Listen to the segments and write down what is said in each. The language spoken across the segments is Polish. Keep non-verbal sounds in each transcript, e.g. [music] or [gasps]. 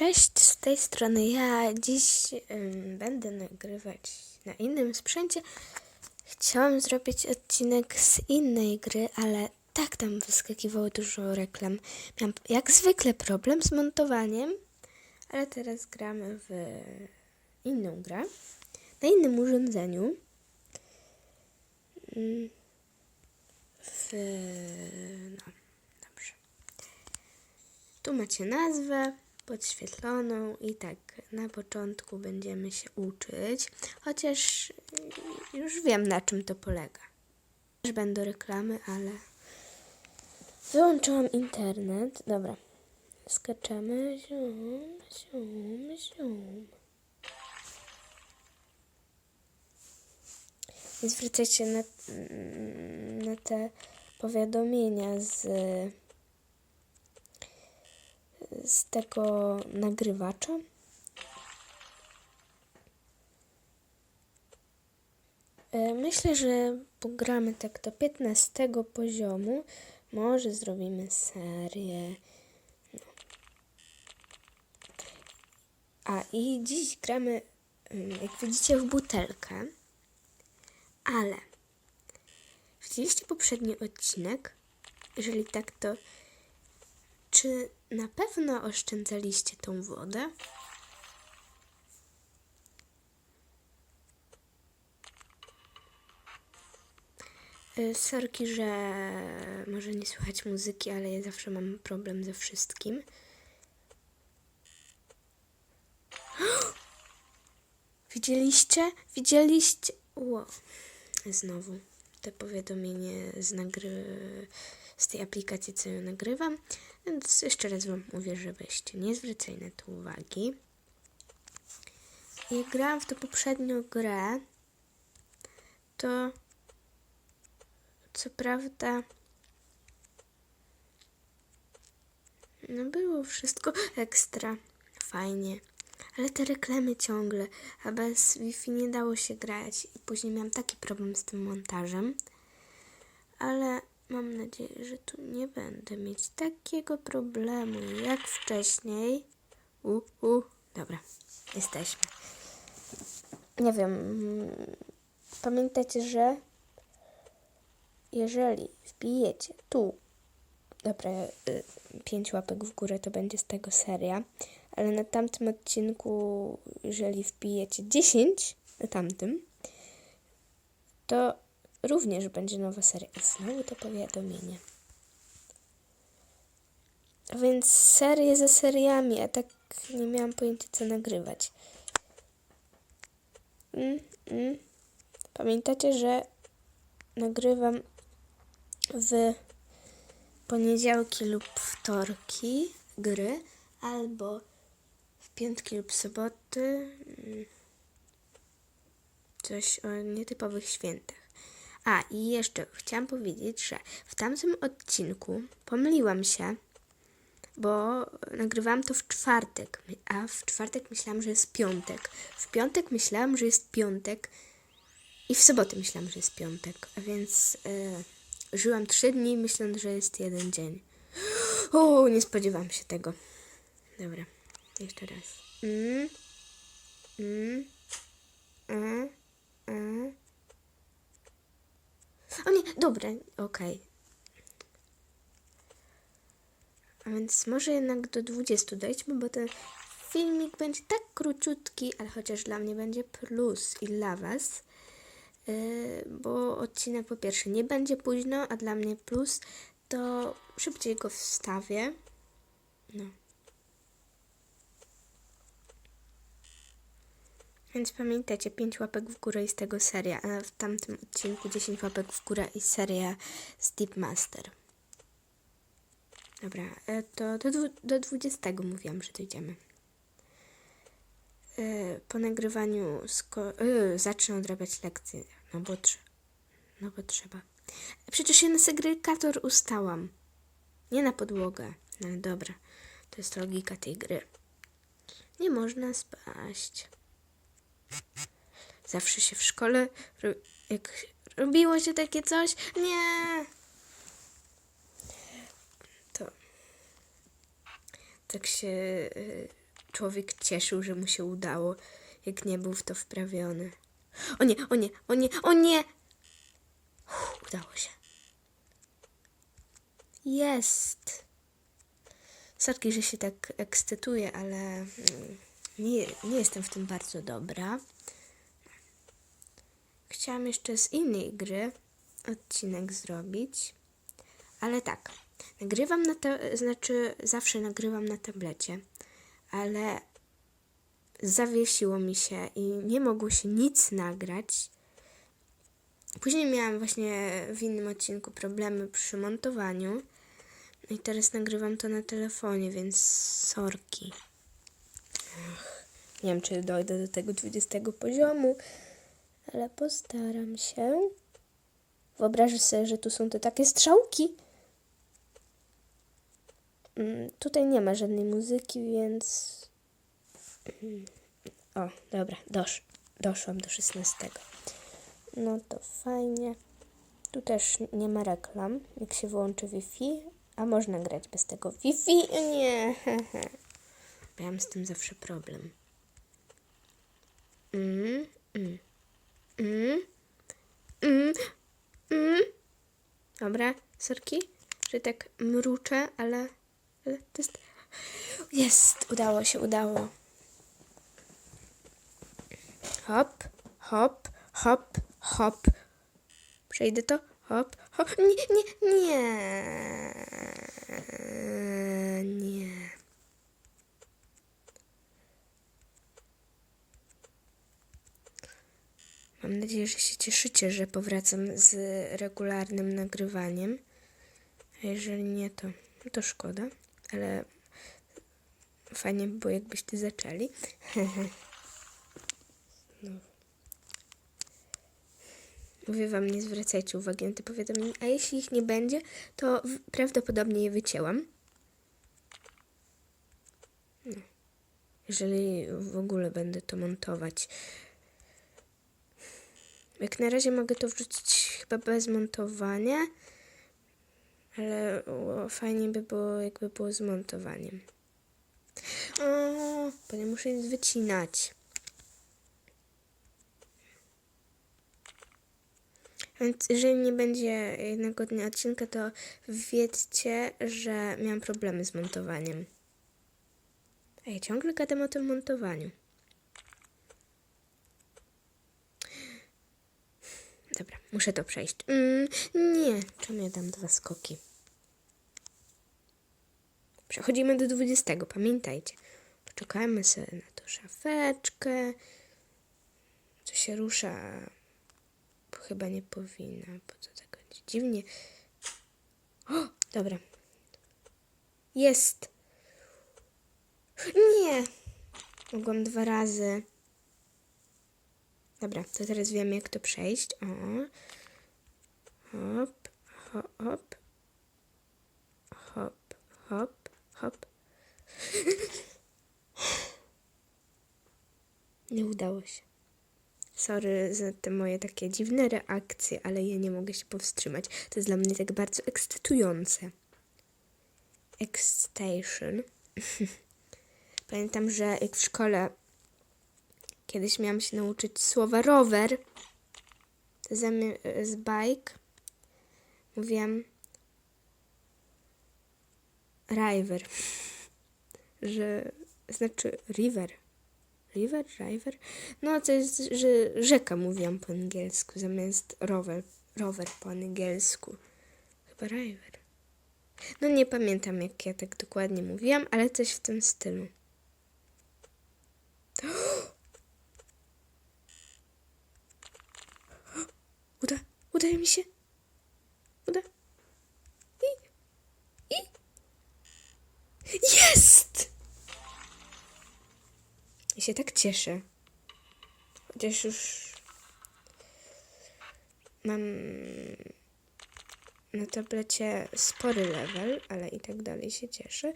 Cześć, z tej strony ja. Dziś będę nagrywać na innym sprzęcie. Chciałam zrobić odcinek z innej gry, ale tak tam wyskakiwało dużo reklam. Miałam jak zwykle problem z montowaniem, ale teraz gramy w inną grę na innym urządzeniu. Ym, W... No, dobrze. Tu macie nazwę podświetloną i tak na początku będziemy się uczyć, chociaż już wiem na czym to polega. Też będą reklamy, ale wyłączyłam internet. Dobra, skaczemy. Zium, zium, zium. Nie zwracajcie na, na te powiadomienia z z tego nagrywacza. E, Myślę, że pogramy tak do 15 poziomu. Może zrobimy serię. No. A i dziś gramy, ym, jak widzicie, w butelkę. Ale widzieliście poprzedni odcinek? Jeżeli tak, to czy na pewno oszczędzaliście tą wodę? Y, Sorki, że może nie słychać muzyki, ale ja zawsze mam problem ze wszystkim. [gasps] Widzieliście? Widzieliście? Ło. Znowu te powiadomienie z, nagry... z tej aplikacji, co ją nagrywam. Więc jeszcze raz Wam mówię, żebyście nie zwracali na to uwagi. Jak grałam w tą poprzednią grę, to co prawda no było wszystko ekstra, fajnie. Ale te reklamy ciągle, a bez Wi-Fi nie dało się grać i później miałam taki problem z tym montażem. Ale mam nadzieję, że tu nie będę mieć takiego problemu jak wcześniej. U, u, dobra, jesteśmy. Nie wiem, pamiętajcie, że jeżeli wbijecie tu, dobra, y, pięć łapek w górę, to będzie z tego seria, ale na tamtym odcinku, jeżeli wbijecie 10 na tamtym, to również będzie nowa seria. I znowu to powiadomienie. A więc serie za seriami, a tak nie miałam pojęcia co nagrywać. Mm, mm. Pamiętacie, że nagrywam w poniedziałki lub wtorki gry, albo w piątki lub soboty mm, coś o nietypowych świętach. A i jeszcze chciałam powiedzieć, że w tamtym odcinku pomyliłam się, bo nagrywałam to w czwartek, a w czwartek myślałam, że jest piątek. W piątek myślałam, że jest piątek i w sobotę myślałam, że jest piątek, a więc e, żyłam trzy dni myśląc, że jest jeden dzień. O, nie spodziewałam się tego. Dobra, jeszcze raz. Mm, mm, mm, mm. O nie, dobra, okej. A więc może jednak do 20 dojdźmy, bo ten filmik będzie tak króciutki, ale chociaż dla mnie będzie plus i dla Was. Yy, bo odcinek po pierwsze nie będzie późno, a dla mnie plus, to szybciej go wstawię. No. Więc pamiętajcie, 5 łapek w górę i z tego seria, a w tamtym odcinku 10 łapek w górę i seria z Deep Master. Dobra, e, to do, do 20 mówiłam, że dojdziemy. E, Po nagrywaniu sko- e, zacznę odrabiać lekcje, no bo, trze- no bo trzeba. Przecież ja na segregator ustałam, nie na podłogę. No dobra, to jest logika tej gry. Nie można spaść. Zawsze się w szkole, jak robiło się takie coś, nie. To tak się y, człowiek cieszył, że mu się udało, jak nie był w to wprawiony. O nie, o nie, o nie, o nie! Udało się. Jest! Sorki, że się tak ekscytuję, ale mm, nie, nie jestem w tym bardzo dobra. Chciałam jeszcze z innej gry odcinek zrobić, ale tak. Nagrywam na te, znaczy zawsze nagrywam na tablecie, ale zawiesiło mi się i nie mogło się nic nagrać. Później miałam właśnie w innym odcinku problemy przy montowaniu. I teraz nagrywam to na telefonie, więc sorki. Nie wiem, czy dojdę do tego 20 poziomu, ale postaram się. Wyobrażasz sobie, że tu są te takie strzałki. Mm, Tutaj nie ma żadnej muzyki, więc. Mm, O, dobra, dosz, doszłam do 16. No to fajnie. Tu też nie ma reklam, jak się wyłączy Wi-Fi, a można grać bez tego Wi-Fi. Nie, [laughs] miałam z tym zawsze problem. Mm, mm, mm, mm, mm. Dobra, sorki, że tak mruczę, ale, ale to jest... Jest, udało się, udało. Hop, hop, hop, hop. Przejdę to? Hop, hop. Nie, nie, nie. Nie. Mam nadzieję, że się cieszycie, że powracam z regularnym nagrywaniem. A jeżeli nie, to, to szkoda, ale fajnie by było, jakbyście zaczęli. [laughs] no. Mówię wam, nie zwracajcie uwagi na te powiadomienia, a jeśli ich nie będzie, to prawdopodobnie je wycięłam. No. Jeżeli w ogóle będę to montować. Jak na razie mogę to wrzucić chyba bez montowania, ale fajnie by było, jakby było z montowaniem. O, bo nie muszę nic wycinać. Więc jeżeli nie będzie jednego dnia odcinka, to wiedzcie, że miałam problemy z montowaniem. A ja ciągle gadam o tym montowaniu. Dobra, muszę to przejść. Mm, nie, czemu ja dam dwa skoki? Przechodzimy do 20, pamiętajcie. Poczekajmy sobie na tą szafeczkę. Co się rusza, chyba nie powinna, bo to tak będzie dziwnie. O, dobra. Jest. Nie. Mogłam dwa razy. Dobra, to teraz wiem, jak to przejść. O. Hop, hop, hop. Hop, hop. [laughs] Nie udało się. Sorry za te moje takie dziwne reakcje, ale ja nie mogę się powstrzymać. To jest dla mnie tak bardzo ekscytujące. Excitation. [laughs] Pamiętam, że jak w szkole kiedyś miałam się nauczyć słowa rower, zamiast bike mówiłam river, [laughs] że znaczy river. River, river? No to jest, że rzeka mówiłam po angielsku zamiast rower, rower po angielsku. Chyba river. No nie pamiętam jak ja tak dokładnie mówiłam, ale coś w tym stylu. Uda, udaje mi się. Uda. I, i. Jest! Ja się tak cieszę. Chociaż już mam na tablecie spory level, ale i tak dalej się cieszę.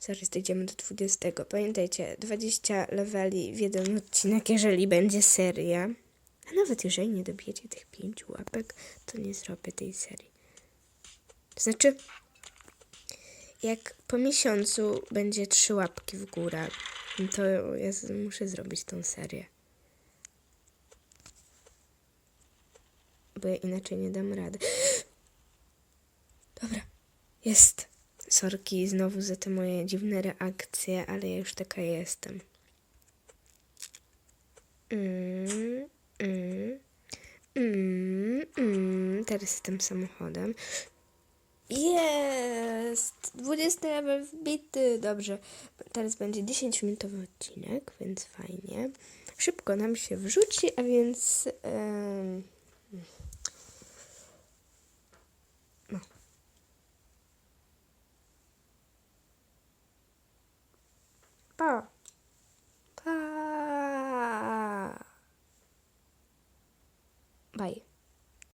Zaraz dojdziemy do 20. Pamiętajcie, 20 leveli w jeden odcinek, jeżeli będzie seria. A nawet jeżeli nie dobijecie tych 5 łapek, to nie zrobię tej serii. To znaczy, jak po miesiącu będzie trzy łapki w górę, to ja muszę zrobić tą serię. Bo ja inaczej nie dam rady. Dobra, jest. Sorki znowu za te moje dziwne reakcje, ale ja już taka jestem. Mm, mm. Teraz jestem samochodem. Jest! 20 level wbity. Dobrze. Teraz będzie 10-minutowy odcinek, więc fajnie. Szybko nam się wrzuci, a więc. em, no. Pa. Pa. Bye.